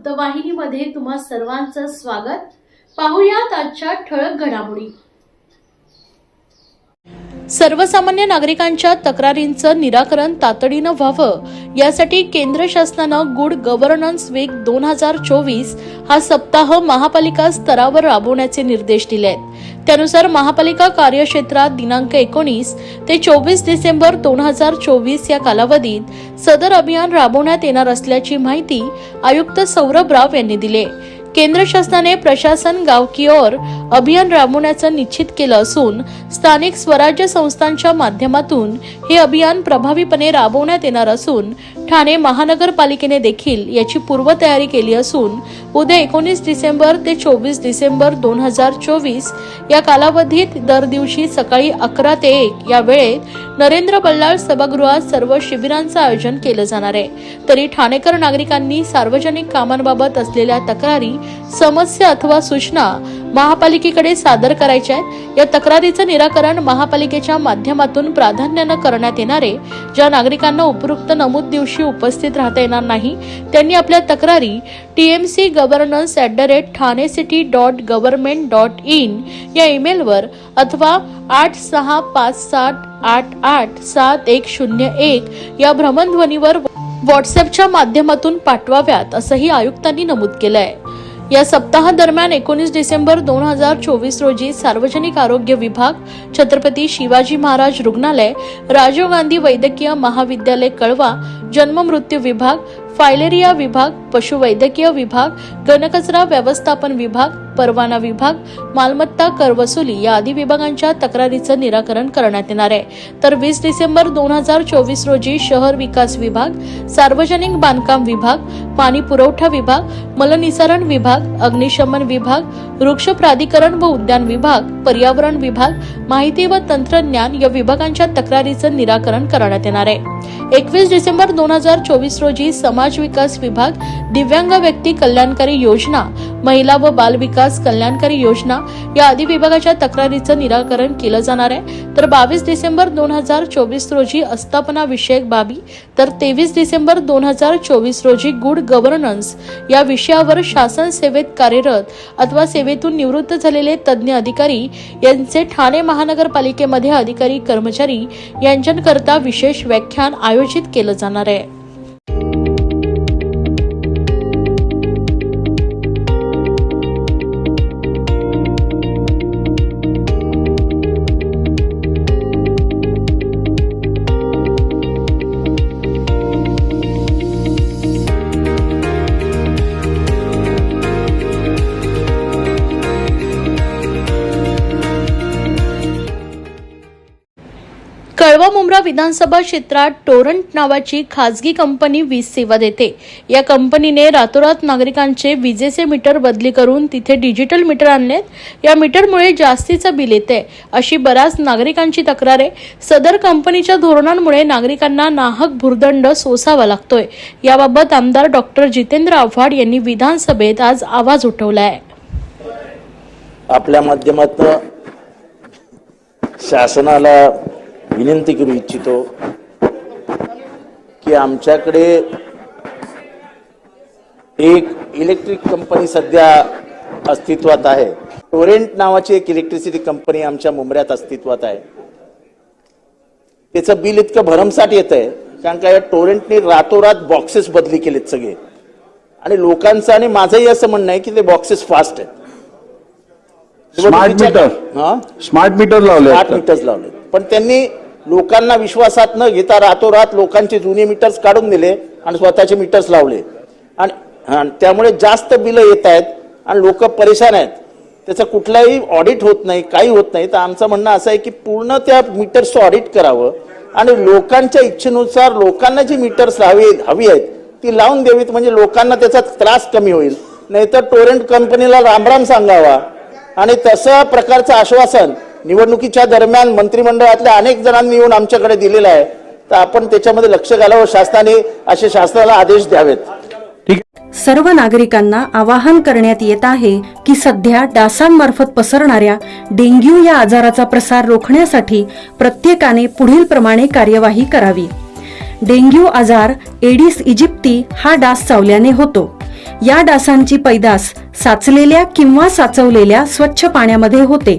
वृत्तवाहिनीमध्ये तुम्हा सर्वांचं स्वागत. पाहुयात आजच्या ठळक घडामोडी. सर्वसामान्य नागरिकांच्या तक्रारींचं निराकरण तातडीनं व्हावं यासाठी केंद्र शासनानं गुड गव्हर्नन्स वीक दोन हजार चोवीस हा सप्ताह महापालिका स्तरावर राबवण्याचे निर्देश दिले आहेत त्यानुसार महापालिका कार्यक्षेत्रात दिनांक एकोणीस ते चोवीस डिसेंबर दोन हजार चोवीस या कालावधीत सदर अभियान राबवण्यात येणार असल्याची माहिती आयुक्त सौरभ राव यांनी दिली. केंद्र शासनाने प्रशासन गाव की ओर अभियान राबवण्याचं निश्चित केलं असून स्थानिक स्वराज्य संस्थांच्या माध्यमातून हे अभियान प्रभावीपणे राबवण्यात येणार असून ठाणे महानगरपालिकेने देखील याची पूर्वतयारी केली असून उद्या एकोणीस डिसेंबर ते चोवीस डिसेंबर दोन हजार चोवीस या कालावधीत दर दिवशी सकाळी अकरा ते एक या वेळेत नरेंद्र बल्लाळ सभागृहात सर्व शिबिरांचं आयोजन केलं जाणार आहे. तरी ठाणेकर नागरिकांनी सार्वजनिक कामांबाबत असलेल्या तक्रारी समस्या अथवा सूचना महापालिकेकडे सादर करायच्या आहेत. या तक्रारीचं निराकरण महापालिकेच्या माध्यमातून प्राधान्यानं करण्यात येणारे. ज्या नागरिकांना उपरोक्त नमूद दिवशी उपस्थित राहता येणार नाही त्यांनी आपल्या तक्रारी TMC governance at the rate Thane city dot government dot in या ईमेलवर अथवा आठ सहा पाच सात आठ आठ सात एक शून्य एक या भ्रमणध्वनीवर व्हॉट्सअपच्या माध्यमातून पाठवाव्यात असंही आयुक्तांनी नमूद केलं आहे या सप्ताहादरम्यान एकोणीस डिसेंबर दोन हजार चोवीस रोजी सार्वजनिक आरोग्य विभाग छत्रपती शिवाजी महाराज रुग्णालय राजीव गांधी वैद्यकीय महाविद्यालय कळवा जन्ममृत्यू विभाग फायलेरिया विभाग पशुवैद्यकीय विभाग घनकचरा व्यवस्थापन विभाग परवाना विभाग मालमत्ता कर वसुली या आदी विभागांच्या तक्रारीचं निराकरण करण्यात येणार आहे. तर वीस डिसेंबर दोन हजार चोवीस रोजी शहर विकास विभाग सार्वजनिक बांधकाम विभाग पाणी पुरवठा विभाग मलनिसारण विभाग अग्निशमन विभाग वृक्ष प्राधिकरण व उद्यान विभाग पर्यावरण विभाग माहिती व तंत्रज्ञान या विभागांच्या तक्रारीचं निराकरण करण्यात येणार आहे. एकवीस डिसेंबर दोन हजार चोवीस रोजी समाज विकास विभाग दिव्यांग व्यक्ती कल्याणकारी योजना महिला व बाल विकास कल्याणकारी योजना या आदी विभागाच्या तक्रारीचं निराकरण केलं जाणार आहे. तर बावीस डिसेंबर दोन हजार चोवीस रोजी अस्थापना विषयक बाबी तर तेवीस डिसेंबर दोन हजार चोवीस रोजी गुड गव्हर्नन्स या विषयावर शासन सेवेत कार्यरत अथवा सेवेतून निवृत्त झालेले तज्ज्ञ अधिकारी यांचे ठाणे महानगरपालिकेमध्ये अधिकारी कर्मचारी यांच्याकरता विशेष व्याख्यान आयोजित केलं जाणार आहे. विधानसभा क्षेत्रात टोरंट नावाची खासगी कंपनी वीज सेवा देते. या कंपनीने रातोरात नागरिकांचे विजेचे मीटर बदली करून तिथे डिजिटल मीटर आणलेत. या मीटरमुळे जास्तीचं बिल येते अशी बऱ्याच नागरिकांची तक्रार आहे. सदर कंपनीच्या धोरणांमुळे नागरिकांना नाहक भुर्दंड सोसावा लागतोय. याबाबत आमदार डॉक्टर जितेंद्र आव्हाड यांनी विधानसभेत आज आवाज उठवला आहे आपल्या माध्यमातून शासनाला विनंती करू इच्छितो की आमच्याकडे एक इलेक्ट्रिक कंपनी सध्या अस्तित्वात आहे. टोरेंट नावाची एक इलेक्ट्रिसिटी कंपनी आमच्या मुंबऱ्यात अस्तित्वात आहे. त्याचं बिल इतकं भरमसाठ येत आहे कारण का या टोरेंटने रातोरात बॉक्सेस बदली केलेत सगळे. आणि लोकांचं आणि माझंही असं म्हणणं आहे की ते बॉक्सेस फास्ट आहेत. स्मार्ट मीटर स्मार्ट मीटर लावले आठ मीटर्स लावले पण त्यांनी लोकांना विश्वासात न घेता रातोरात लोकांचे जुने मीटर्स काढून दिले आणि स्वतःचे मीटर्स लावले. आणि त्यामुळे जास्त बिलं येत आहेत आणि लोक परेशान आहेत. त्याचं कुठलाही ऑडिट होत नाही काही होत नाही. तर आमचं म्हणणं असं आहे की पूर्ण त्या मीटर्सचं ऑडिट करावं आणि लोकांच्या इच्छेनुसार लोकांना जी मीटर्स हवी हवी आहेत ती लावून द्यावीत. म्हणजे लोकांना त्याचा त्रास कमी होईल. नाहीतर टोरेंट कंपनीला रामराम सांगावा. आणि तसं प्रकारचं आश्वासन निवडणुकीच्या दरम्यान मंत्रिमंडळातल्या अनेक जणांनी येऊन आमच्याकडे दिलेलं आहे. तर आपण त्याच्यामध्ये लक्ष घालावं. शासनाने असे शासनाला आदेश द्यावेत. ठीक. सर्व नागरिकांना आवाहन करण्यात येत आहे की सध्या डासांमार्फत पसरणाऱ्या डेंग्यू या आजाराचा प्रसार रोखण्यासाठी प्रत्येकाने पुढील प्रमाणे कार्यवाही करावी. डेंग्यू आजार एडिस इजिप्ती हा डास चावल्याने होतो. या डासांची पैदास साचलेल्या किंवा साचवलेल्या स्वच्छ पाण्यामध्ये होते.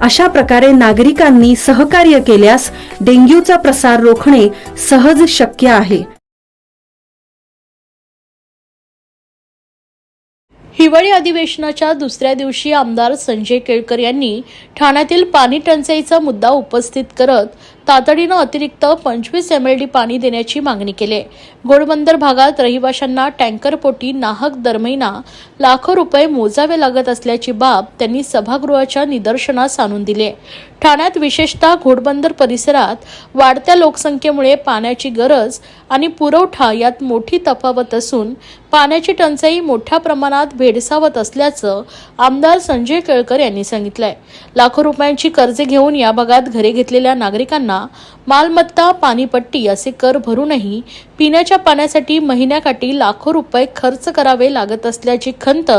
अशा प्रकारे नागरिकांनी सहकार्य केल्यास डेंग्यूचा प्रसार रोखणे सहज शक्य आहे. हिवाळी अधिवेशनाच्या दुसऱ्या दिवशी आमदार संजय केळकर यांनी ठाण्यातील पाणी टंचाईचा मुद्दा उपस्थित करत तातडीनं अतिरिक्त पंचवीस एम एल डी पाणी देण्याची मागणी केली आहे. घोडबंदर भागात रहिवाशांना टँकरपोटी नाहक दरमहिना लाखो रुपये मोजावे लागत असल्याची बाब त्यांनी सभागृहाच्या निदर्शनास आणून दिली आहे. ठाण्यात विशेषतः घोडबंदर परिसरात वाढत्या लोकसंख्येमुळे पाण्याची गरज आणि पुरवठा यात मोठी तफावत असून पाण्याची टंचाई मोठ्या प्रमाणात भेडसावत असल्याचं आमदार संजय केळकर यांनी सांगितलंय लाखो रुपयांची कर्जे घेऊन या भागात घरे घेतलेल्या नागरिकांना मालमत्ता पाणीपट्टी असे कर भरूनही पिण्याच्या पाण्यासाठी महिन्याकाठी लाखो रुपये खर्च करावे लागत असल्याची खंत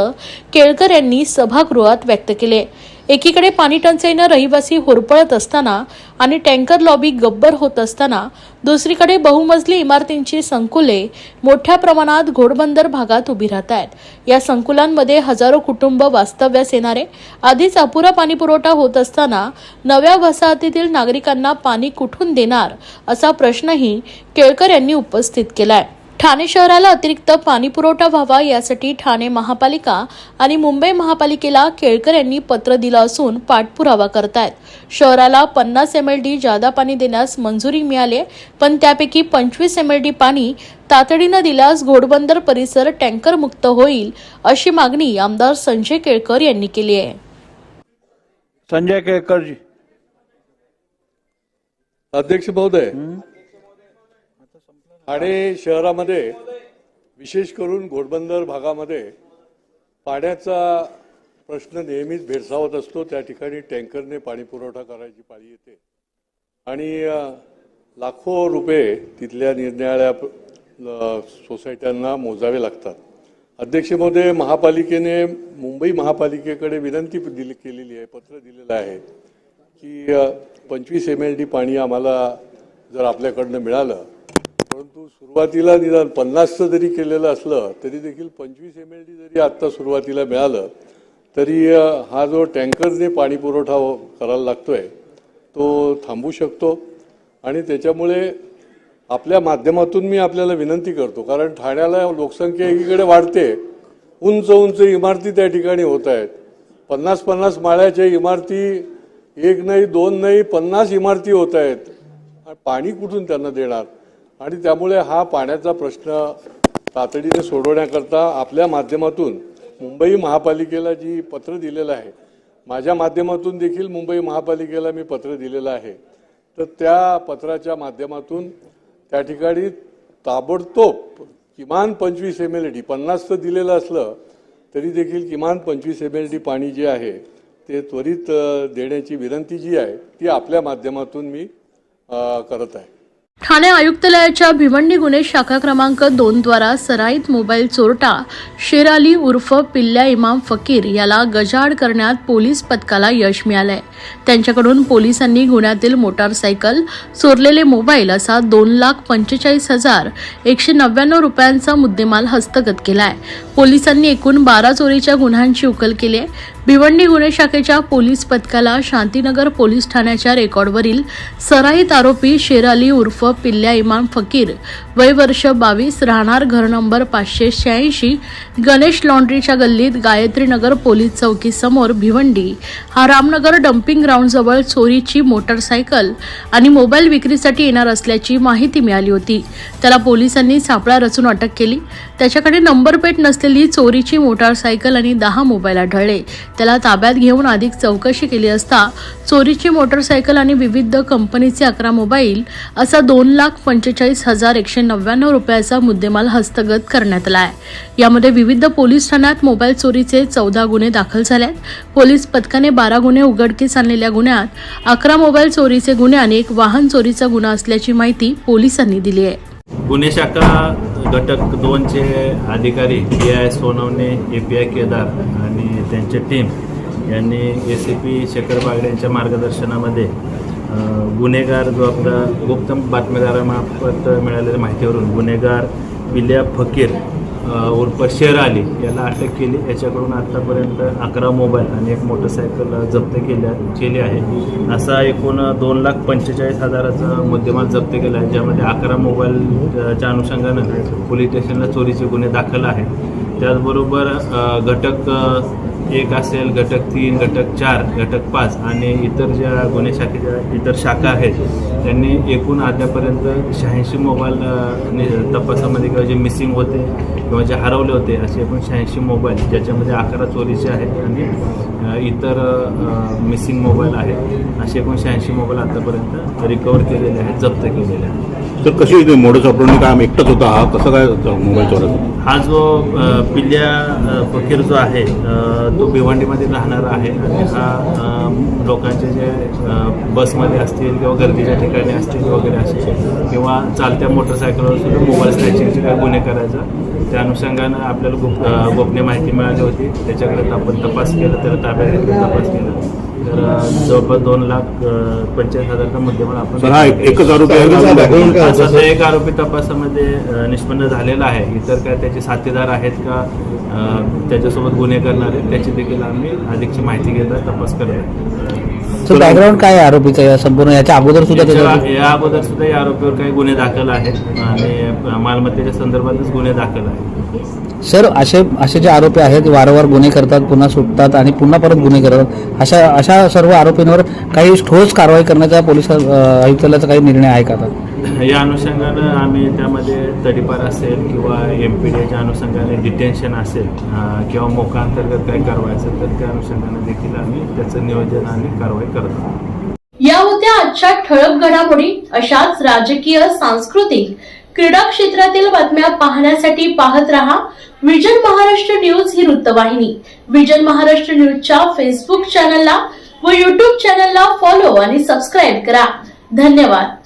केळकर यांनी सभागृहात व्यक्त केली. एकीकडे पाणी टंचाईनं रहिवासी होरपळत असताना आणि टँकर लॉबी गब्बर होत असताना दुसरीकडे बहुमजली इमारतींची संकुले मोठ्या प्रमाणात घोडबंदर भागात उभी राहत आहेत या संकुलांमध्ये हजारो कुटुंब वास्तव्यास येणारे आधीच अपुरा पाणीपुरवठा होत असताना नव्या वसाहतीतील नागरिकांना पाणी कुठून देणार असा प्रश्नही केळकर यांनी उपस्थित केलाय. ठाणे शहराला अतिरिक्त पाणी पुरवठा व्हावा यासाठी ठाणे महापालिका आणि मुंबई महापालिकेला केळकर यांनी पत्र दिलं असून पाठपुरावा करतायत. शहराला पन्नास एम एल डी जादा पाणी देण्यास मंजुरी मिळाली पण त्यापैकी पंचवीस एम एल डी पाणी तातडीनं दिल्यास घोडबंदर परिसर टँकर मुक्त होईल अशी मागणी आमदार संजय केळकर यांनी केली आहे. संजय केळकर जी अध्यक्ष महोदय ठाणे शहरामध्ये विशेष करून घोडबंदर भागामध्ये पाण्याचा प्रश्न नेहमीच भेडसावत असतो. त्या ठिकाणी टँकरने पाणी पुरवठा करायची पाळी येते. आणि लाखो रुपये तिथल्या निरनिराळ्या सोसायट्यांना मोजावे लागतात. अध्यक्ष महोदय महापालिकेने मुंबई महापालिकेकडे विनंती दिली केलेली आहे पत्र दिलेलं आहे की पंचवीस एम एल डी पाणी आम्हाला जर आपल्याकडनं मिळालं परंतु सुरुवातीला निदान पन्नासचं जरी केलेलं असलं तरी देखील पंचवीस एम एल डी जरी आत्ता सुरुवातीला मिळालं तरी हा जो टँकरने पाणी पुरवठा हो- करायला लागतोय तो थांबू शकतो. आणि त्याच्यामुळे आपल्या माध्यमातून मी आपल्याला विनंती करतो कारण ठाण्याला लोकसंख्या एकीकडे वाढते उंच उंच इमारती त्या ठिकाणी होत आहेत. पन्नास पन्नास माळ्याच्या इमारती एक नाही दोन नाही पन्नास इमारती होत आहेत. पाणी कुठून त्यांना देणार? आणि त्यामुळे हा पाण्याचा प्रश्न तातडीने सोडवण्याकरता आपल्या माध्यमातून मुंबई महापालिकेला जी पत्र दिलेलं आहे माझ्या माध्यमातून देखील मुंबई महापालिकेला मी पत्र दिलेलं आहे. तर त्या पत्राच्या माध्यमातून त्या ठिकाणी ताबडतोब किमान पंचवीस एम एल डी पन्नास तर दिलेलं असलं तरी देखील किमान पंचवीस एम एल डी पाणी जे आहे ते त्वरित देण्याची विनंती जी आहे ती आपल्या माध्यमातून मी करत आहे. ठाणे आयुक्तालयाच्या भिवंडी गुन्हे शाखा क्रमांक दोन द्वारा सराईत मोबाईल चोरटा शेर अली उर्फ पिल्ल्या इमाम फकीर याला गजाआड करण्यात पोलीस पथकाला यश मिळालंय. त्यांच्याकडून पोलिसांनी गुन्ह्यातील मोटारसायकल चोरलेले मोबाईल असा दोन लाख पंचेचाळीस हजार एकशे नव्याण्णव रुपयांचा मुद्देमाल हस्तगत केलाय. पोलिसांनी एकूण बारा चोरीच्या गुन्ह्यांची उकल केली आहे. भिवंडी गुन्हे शाखेच्या पोलीस पथकाला शांतीनगर पोलीस ठाण्याच्या रेकॉर्डवरील सराईत आरोपी शेर अली उर्फ पिल्ल्या इमाम फकीर वय वर्ष बावीस राहणार घर नंबर पाचशे शहाऐंशी गणेश लॉन्ड्रीच्या गल्लीत गायत्रीनगर पोलीस चौकीसमोर भिवंडी. हा रामनगर डम्पिंग ग्राउंडजवळ चोरीची मोटरसायकल आणि मोबाईल विक्रीसाठी येणार असल्याची माहिती मिळाली होती. त्याला पोलिसांनी सापळा रचून अटक केली. त्याच्याकडे नंबरपेट नसलेली चोरीची मोटारसायकल आणि दहा मोबाईल आढळले. त्याला ताब्यात घेऊन अधिक चौकशी केली असता चोरीची मोटरसायकल आणि विविध कंपनीचे अकरा मोबाईल असा दोन लाख पंचेचाळीस हजार एकशे नव्याण्णव रुपयाचा मुद्देमाल हस्तगत करण्यात आला आहे. यामध्ये विविध पोलीस ठाण्यात मोबाईल चोरीचे चौदा गुन्हे दाखल झाले आहेत पोलीस पथकाने बारा गुन्हे उघडकीस आणलेल्या गुन्ह्यात अकरा मोबाईल चोरीचे गुन्हे आणि एक वाहन चोरीचा गुन्हा असल्याची माहिती पोलिसांनी दिली आहे. गुन्हे शाखा घटक दोनचे अधिकारी P I Sonawane A P I Kedar आणि त्यांची टीम यांनी A C P Shekhar Bagde यांच्या मार्गदर्शनामध्ये गुन्हेगार जो आपला गुप्त बातमीदारामार्फत मिळालेल्या माहितीवरून गुन्हेगार बिल्या फकीर उर्फ शेर अली याला अटक केली. याच्याकडून आत्तापर्यंत अकरा मोबाईल आणि एक मोटरसायकल जप्त केल्या केली आहे. असा एकूण दोन लाख पंचेचाळीस हजाराचा मुद्देमाल जप्त केला आहे ज्यामध्ये अकरा मोबाईलच्या अनुषंगानं पोलीस स्टेशनला चोरीचे गुन्हे दाखल आहेत. त्याचबरोबर घटक एक असेल घटक तीन घटक चार घटक पाच आणि इतर ज्या गुन्हे शाखेच्या इतर शाखा आहेत त्यांनी एकूण आतापर्यंत शहाऐंशी मोबाईल तपासामध्ये किंवा जे मिसिंग होते किंवा जे हरवले होते असे एकूण शहाऐंशी मोबाईल ज्याच्यामध्ये अकरा चोरीचे आहेत आणि इतर मिसिंग मोबाईल आहेत असे एकूण शहाऐंशी मोबाईल आतापर्यंत रिकवर केलेले आहेत जप्त केलेले आहेत. तर कशी मोडस ऑपरेटिंग काम एकटाच होता? हा कसं काय मोबाईल चोराचा हा जो अ, पिल्ल्या अ, फकीर जो आहे अ, तो भिवंडीमध्ये राहणारा आहे आणि हा अ, लोकांचे जे अ, बसमध्ये असतील किंवा गर्दीच्या ठिकाणी असतील वगैरे असतील किंवा चालत्या मोटरसायकलवर सुद्धा मोबाईल स्नॅचिंगचे काय गुन्हे करायचा त्या अनुषंगानं आपल्याला गुप अ, गोपनीय माहिती मिळाली होती. त्याच्याकडे आपण तपास केला त्याला ताब्यात घेतलं तपास केला. तर जवळपास दोन लाख अ, पंचेचाळीस हजारचा मुद्देमाल आपण एकच आरोपी सध्या एक आरोपी तपासामध्ये निष्पन्न झालेला आहे. इतर काय त्याचे साथीदार आहेत का त्याच्यासोबत गुन्हे करणारे त्याची देखील आम्ही अधिकची माहिती घेत आहे, तपास करत आहे. सर बॅकग्राऊंड काय आहे आरोपीचं? या संपूर्ण याच्या अगोदर सुद्धा त्याच्यावर या अगोदर सुद्धा या आरोपीवर काही गुन्हे दाखल आहेत. आणि मालमत्तेच्या संदर्भातच गुन्हे दाखल आहेत. सर असे असे जे आरोपी आहेत वारंवार गुन्हे करतात पुन्हा सुटतात आणि पुन्हा परत गुन्हे करतात. अशा अशा सर्व आरोपींवर काही ठोस कारवाई करण्याचा पोलीस अ, आयुक्तालयाचा काही निर्णय आहे का आता? या अनुषंगानं आम्ही त्यामध्ये तडीपार असेल किंवा एम पी डीच्या अनुषंगाने डिटेन्शन असेल किंवा मोका अंतर्गत काही कारवाई असेल तर त्या अनुषंगाने देखील आम्ही त्याचं नियोजन आणि कारवाई करतो या होत्या आजच्या ठळक घडामोडी अशाच राजकीय सांस्कृतिक क्रीडा क्षेत्रातील बातम्या पाहण्यासाठी पाहत रहा विजन महाराष्ट्र न्यूज ही वृत्तवाहिनी. विजन महाराष्ट्र न्यूजच्या फेसबुक चॅनलला व युट्यूब चॅनलला फॉलो आणि सबस्क्राईब करा. धन्यवाद.